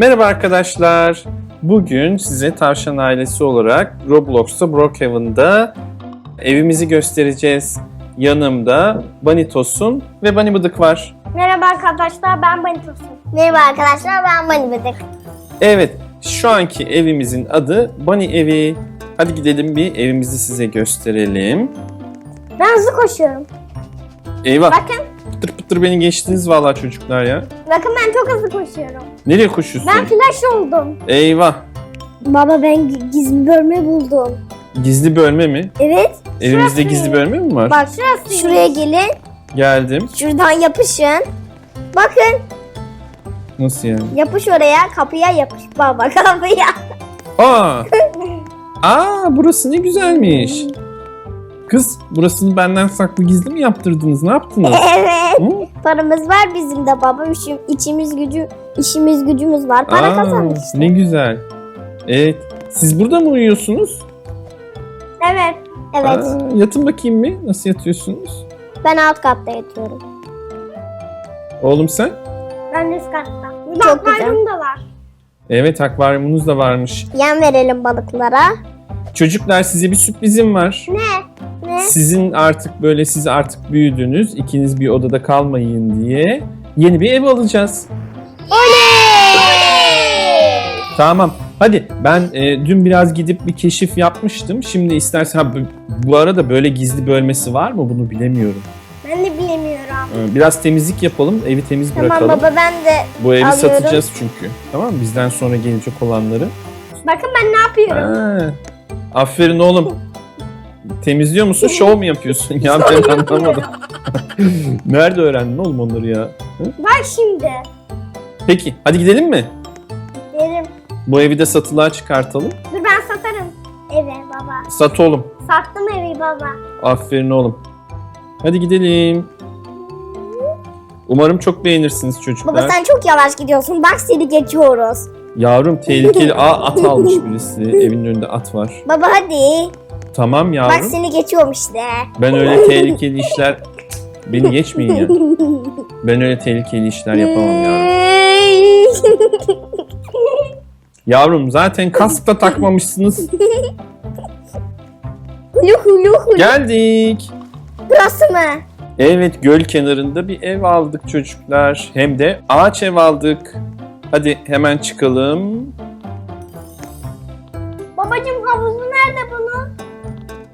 Merhaba arkadaşlar. Bugün size tavşan ailesi olarak Roblox'ta Brookhaven'da evimizi göstereceğiz. Yanımda Bunny Tosun ve Bunny Bıdık var. Merhaba arkadaşlar ben Banitosun. Merhaba arkadaşlar ben Mani Bıdık. Evet, şu anki evimizin adı Bunny Evi. Hadi gidelim bir evimizi size gösterelim. Ben hızlı koşuyorum. Eyvah, Bakın, pıtır pıtır beni geçtiniz vallahi çocuklar ya. bakın ben çok hızlı koşuyorum. Nereye koşuyorsun? Ben flash oldum. Eyvah, Baba ben gizli bölme buldum. gizli bölme mi? Evet. Evimizde Şurası. gizli bölme mi var? Bak şurası. Şuraya gelin. Geldim. Şuradan yapışın. Bakın Nasıl yani? yapış oraya kapıya yapış baba kapıya. Aa! Aa burası ne güzelmiş. Kız burasını benden saklı gizli mi yaptırdınız? Ne yaptınız? evet. Hı? Paramız var bizim de baba. İşim, içimiz gücü, işimiz gücümüz var. Para Aa, kazandık işte. Ne güzel. Evet. Siz burada mı uyuyorsunuz? Evet. Evet. Aa, yatın bakayım mı? Nasıl yatıyorsunuz? Ben alt katta yatıyorum. Oğlum sen? Ben üst katta. Çok güzel. Akvaryum da var. Evet akvaryumunuz da varmış. Yem verelim balıklara. Çocuklar size bir sürprizim var. Ne? Sizin artık böyle siz artık büyüdünüz. ikiniz bir odada kalmayın diye yeni bir ev alacağız. Tamam. Hadi ben e, dün biraz gidip bir keşif yapmıştım. Şimdi istersen ha, bu- bu arada böyle gizli bölmesi var mı bunu bilemiyorum. Ben de bilemiyorum. Ee, Biraz temizlik yapalım, evi temiz Tamam bırakalım. baba ben de Bu evi alıyorum. satacağız çünkü. Tamam mı? Bizden sonra gelecek olanları. Bakın ben ne yapıyorum. Ha, aferin oğlum. Temizliyor musun? Şov mu yapıyorsun? Ya ben anlamadım. Nerede öğrendin oğlum onları ya? Bak şimdi. Peki hadi gidelim mi? Derim. Bu evi de satılığa çıkartalım. Dur ben satarım. Evi baba. Sat oğlum. Sattım evi baba. Aferin oğlum. Hadi gidelim. Umarım çok beğenirsiniz çocuklar. Baba sen çok yavaş gidiyorsun. Bak seni geçiyoruz. Yavrum tehlikeli. Aa at almış birisi. Evin önünde at var. Baba hadi. Tamam yavrum. Bak seni geçiyorum işte. Ben öyle tehlikeli işler... Beni geçmeyin ya. Ben öyle tehlikeli işler yapamam yavrum. Yavrum zaten kask da takmamışsınız. hulu hulu hulu. Geldik. Burası mı? Evet göl kenarında bir ev aldık çocuklar. Hem de ağaç ev aldık. Hadi hemen çıkalım.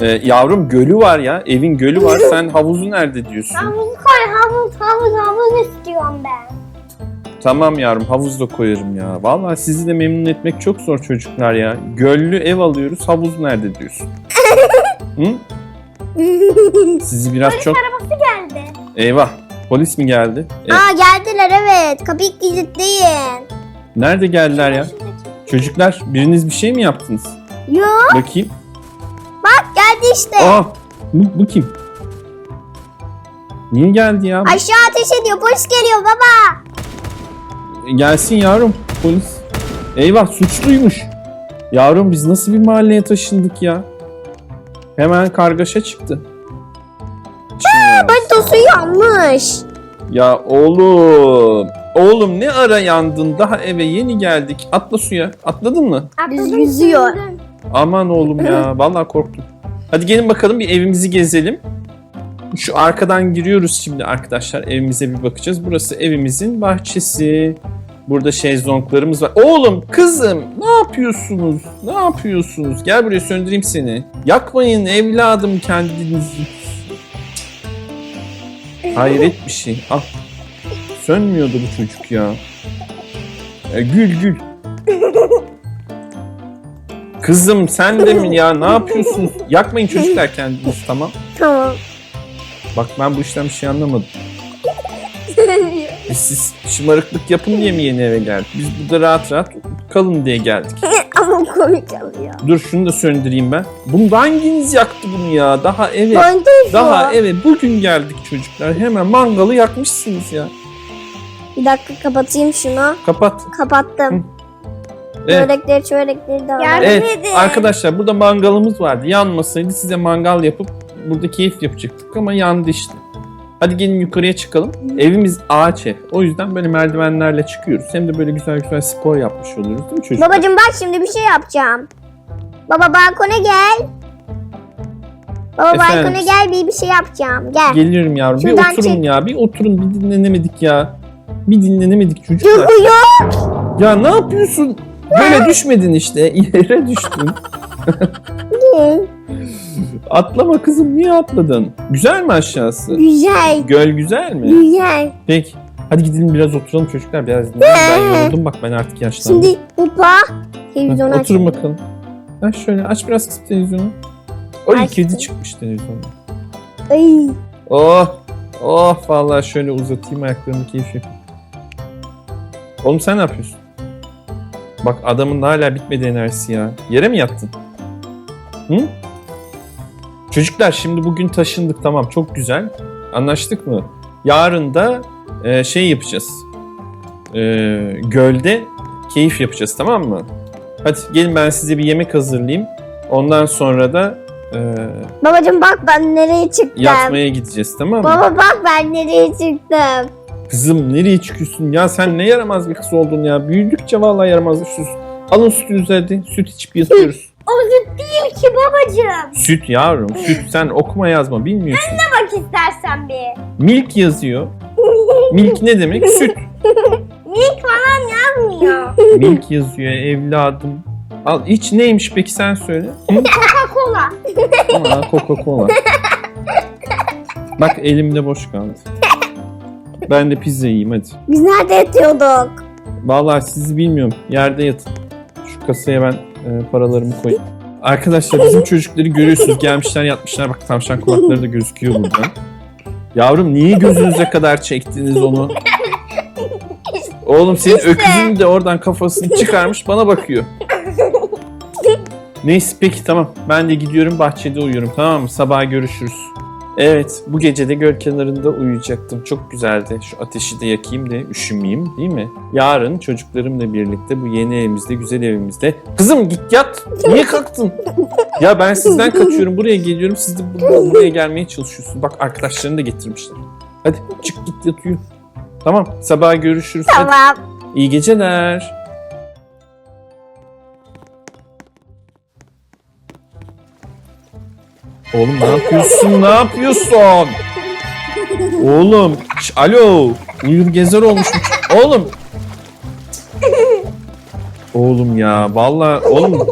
Ee, yavrum gölü var ya. Evin gölü var. Sen havuzu nerede diyorsun? Havuzu koy havuz havuz havuz istiyorum ben. Tamam yavrum havuz da koyarım ya. Vallahi sizi de memnun etmek çok zor çocuklar ya. Göllü ev alıyoruz. Havuz nerede diyorsun? Hı? Sizi biraz çok... Arabası geldi. Eyvah. Polis mi geldi? E, Aa geldiler evet. Kapıyı kilitleyin. nerede geldiler ya? Çocuklar biriniz bir şey mi yaptınız? Yo Bakayım. Geldi işte. Aa, bu, bu kim? Niye geldi ya? Aşağı ateş ediyor. Polis geliyor baba. Gelsin yavrum polis. Eyvah suçluymuş. Yavrum biz nasıl bir mahalleye taşındık ya? Hemen kargaşa çıktı. Şimdi- Manitosu yanmış. ya oğlum. Oğlum ne ara yandın? Daha eve yeni geldik. Atla suya. Atladın mı? Atladım, yüzüyor. sürdüm. Aman oğlum ya. Vallahi korktum. Hadi gelin bakalım bir evimizi gezelim. Şu arkadan giriyoruz şimdi arkadaşlar. Evimize bir bakacağız. Burası evimizin bahçesi. Burada şezlonglarımız var. Oğlum, kızım ne yapıyorsunuz? Ne yapıyorsunuz? Gel buraya söndüreyim seni. Yakmayın evladım kendinizi. Hayret bir şey. Al. Sönmüyordu bu çocuk ya. E, gül gül. Kızım sen de mi ya? Ne yapıyorsunuz? Yakmayın çocuklar kendinizi tamam. Tamam. Bak ben bu işten bir şey anlamadım. Biz siz şımarıklık yapın diye mi yeni eve geldik? Biz burada rahat rahat kalın diye geldik. Ama komik oluyor. Dur şunu da söndüreyim ben. Bunu hanginiz yaktı bunu ya? Daha eve, daha eve bugün geldik çocuklar. Hemen mangalı yakmışsınız ya. Bir dakika kapatayım şunu. Kapat. Kapattım. Evet. Çörekleri çörekleri de var. Yardım Evet edin. arkadaşlar burada mangalımız vardı. Yanmasaydı size mangal yapıp burada keyif yapacaktık ama yandı işte. Hadi gelin yukarıya çıkalım. Evimiz ağaç ev. O yüzden böyle merdivenlerle çıkıyoruz. Hem de böyle güzel güzel spor yapmış oluyoruz değil mi çocuklar? Babacım bak şimdi bir şey yapacağım. Baba balkona gel. Baba Efendim? balkona gel bir bir şey yapacağım. Gel. Geliyorum yavrum. Bir Şuradan oturun çek. ya. Bir oturun. Bir dinlenemedik ya. Bir dinlenemedik çocuklar. uyu. Ya ne yapıyorsun? Böyle düşmedin işte. Yere düştün. Atlama kızım. Niye atladın? Güzel mi aşağısı? Güzel. Göl güzel mi? Güzel. Peki. Hadi gidelim biraz oturalım çocuklar. Biraz dinleyelim. Ben yoruldum bak ben artık yaşlandım. Şimdi. Heh, Televizyonu aç. oturun bakalım. Ha şöyle aç biraz kız televizyonu. Oy Açtım. kedi çıkmış televizyonda. Ay. Oh. Oh vallahi şöyle uzatayım ayaklarımı keyif yapayım. Oğlum sen ne yapıyorsun? Bak adamın da hala bitmedi enerjisi ya. Yere mi yattın? Hı? Çocuklar şimdi bugün taşındık tamam çok güzel. Anlaştık mı? Yarın da e, şey yapacağız. E, gölde keyif yapacağız tamam mı? Hadi gelin ben size bir yemek hazırlayayım. Ondan sonra da e, Babacım bak ben nereye çıktım. yatmaya gideceğiz tamam mı? Baba bak ben nereye çıktım. Kızım nereye çıkıyorsun? Ya sen ne yaramaz bir kız oldun ya. Büyüdükçe vallahi yaramazlaşıyorsun. Alın sütünüzü hadi. Süt içip yatıyoruz. O süt değil ki babacığım. süt yavrum süt. Sen okuma yazma bilmiyorsun. Bak istersen bir. Milk yazıyor. Milk ne demek? Süt. Milk falan yazmıyor. Milk yazıyor evladım. Al iç neymiş peki sen söyle. Hı? Coca-Cola. Aa, Coca-Cola. Bak elimde boş kaldı. Ben de pizza yiyeyim hadi. Biz nerede yatıyorduk? Vallahi sizi bilmiyorum. Yerde yatın. Şu kasaya ben e, paralarımı koyayım. Arkadaşlar bizim çocukları görüyorsunuz. Gelmişler yatmışlar. Bak tavşan kulakları da gözüküyor buradan. Yavrum niye gözünüze kadar çektiniz onu? Oğlum senin öküzün de oradan kafasını çıkarmış bana bakıyor. Neyse peki tamam. Ben de gidiyorum bahçede uyuyorum tamam mı? Sabah görüşürüz. Evet bu gece de göl kenarında uyuyacaktım. Çok güzeldi. Şu ateşi de yakayım da üşümeyeyim değil mi? Yarın çocuklarımla birlikte bu yeni evimizde, güzel evimizde. Kızım git yat. Niye kalktın? ya ben sizden kaçıyorum. Buraya geliyorum. Siz de bu- buraya gelmeye çalışıyorsunuz. Bak arkadaşlarını da getirmişler. Hadi çık git yat uyu. Tamam sabah görüşürüz. Hadi. Tamam. İyi geceler. Oğlum ne yapıyorsun? ne yapıyorsun? Oğlum, şş, alo. Uyur gezer olmuş Oğlum. Oğlum ya, vallahi oğlum.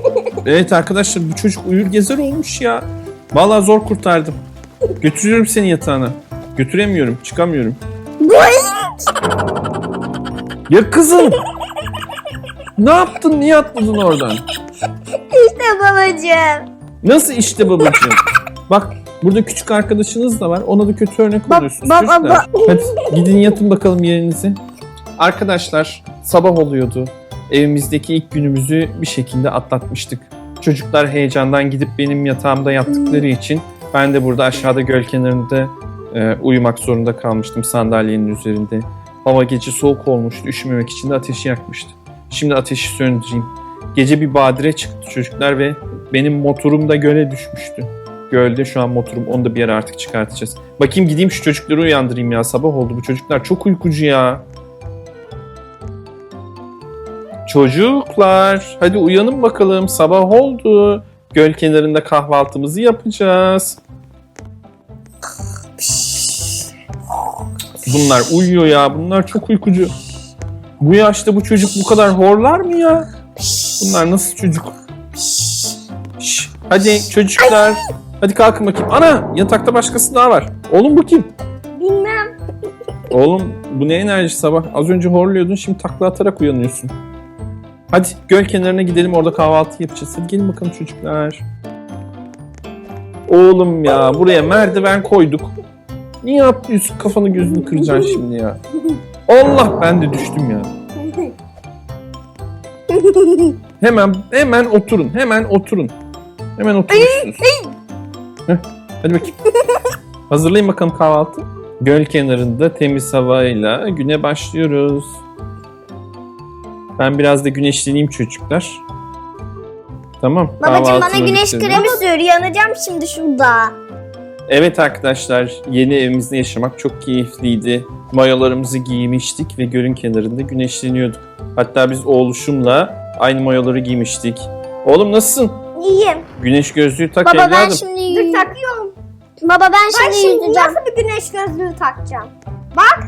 Evet arkadaşlar bu çocuk uyur gezer olmuş ya. Vallahi zor kurtardım. Götürüyorum seni yatağına. Götüremiyorum, çıkamıyorum. Ya kızım. Ne yaptın? Niye atladın oradan? İşte babacım. Nasıl işte babacığım? Bak burada küçük arkadaşınız da var. Ona da kötü örnek Ba- oluyorsunuz ba- çocuklar. Hadi gidin yatın bakalım yerinize. Arkadaşlar sabah oluyordu. Evimizdeki ilk günümüzü bir şekilde atlatmıştık. Çocuklar heyecandan gidip benim yatağımda yattıkları için ben de burada aşağıda göl kenarında e, uyumak zorunda kalmıştım sandalyenin üzerinde. Hava gece soğuk olmuştu. Üşümemek için de ateşi yakmıştı. Şimdi ateşi söndüreyim. Gece bir badire çıktı çocuklar ve benim motorum da göle düşmüştü. Gölde şu an motorum. Onu da bir ara artık çıkartacağız. Bakayım gideyim şu çocukları uyandırayım ya. Sabah oldu bu çocuklar. Çok uykucu ya. Çocuklar hadi uyanın bakalım. Sabah oldu. Göl kenarında kahvaltımızı yapacağız. Bunlar uyuyor ya. Bunlar çok uykucu. Bu yaşta bu çocuk bu kadar horlar mı ya? Bunlar nasıl çocuk? Hadi çocuklar. Hadi kalkın bakayım. Ana yatakta başkası daha var. Oğlum bu kim? Bilmem. Oğlum bu ne enerji sabah? Az önce horluyordun şimdi takla atarak uyanıyorsun. Hadi göl kenarına gidelim orada kahvaltı yapacağız. Hadi gelin bakalım çocuklar. Oğlum ya buraya merdiven koyduk. Niye atlıyorsun kafanı gözünü kıracaksın şimdi ya. Allah ben de düştüm ya. Hemen hemen oturun. Hemen oturun. Hemen oturursunuz. Heh, hadi bakayım. Hazırlayın bakalım kahvaltı. Göl kenarında temiz havayla güne başlıyoruz. Ben biraz da güneşleneyim çocuklar. Tamam. Babacım bana kahvaltımı güneş bitirdim. kremi sür. Yanacağım şimdi şurada. Evet arkadaşlar, yeni evimizde yaşamak çok keyifliydi. Mayolarımızı giymiştik ve gölün kenarında güneşleniyorduk. Hatta biz oğluşumla aynı mayoları giymiştik. Oğlum nasılsın? İyiyim. Güneş gözlüğü tak Baba ben evladım. şimdi Dur takıyorum. Baba ben Ben şimdi şimdi yüzeceğim. nasıl bir güneş gözlüğü takacağım? Bak.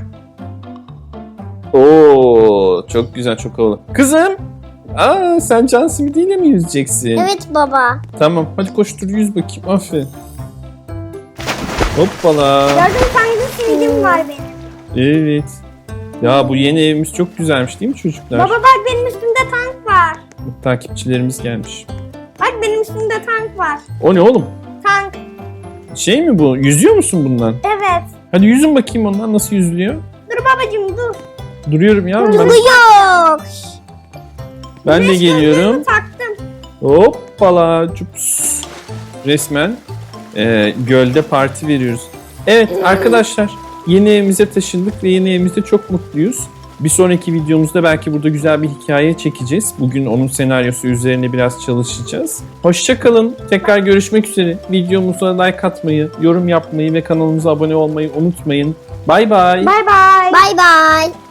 Oo, çok güzel, çok havalı. Kızım! Aa, sen can simidiyle mi yüzeceksin? Evet baba. Tamam, hadi koştur yüz bakayım. Aferin. Hoppala. Gördün kendi silgim var benim. Evet. Ya bu yeni evimiz çok güzelmiş değil mi çocuklar? Baba bak benim üstümde tank var. Takipçilerimiz gelmiş. Üstümde tank var. O ne oğlum? Tank. Şey mi bu? Yüzüyor musun bundan? Evet. Hadi yüzün bakayım ondan nasıl yüzülüyor? Dur babacığım dur. Duruyorum ya. Ben, Yok. ben de Güneş geliyorum. gözlüğümü taktım. Hoppala. Cups. Resmen e, gölde parti veriyoruz. Evet arkadaşlar yeni evimize taşındık ve yeni evimizde çok mutluyuz. Bir sonraki videomuzda belki burada güzel bir hikaye çekeceğiz. Bugün onun senaryosu üzerine biraz çalışacağız. Hoşçakalın. Tekrar görüşmek üzere. Videomuza like atmayı, yorum yapmayı ve kanalımıza abone olmayı unutmayın. Bay bay. Bay bay. Bay bay.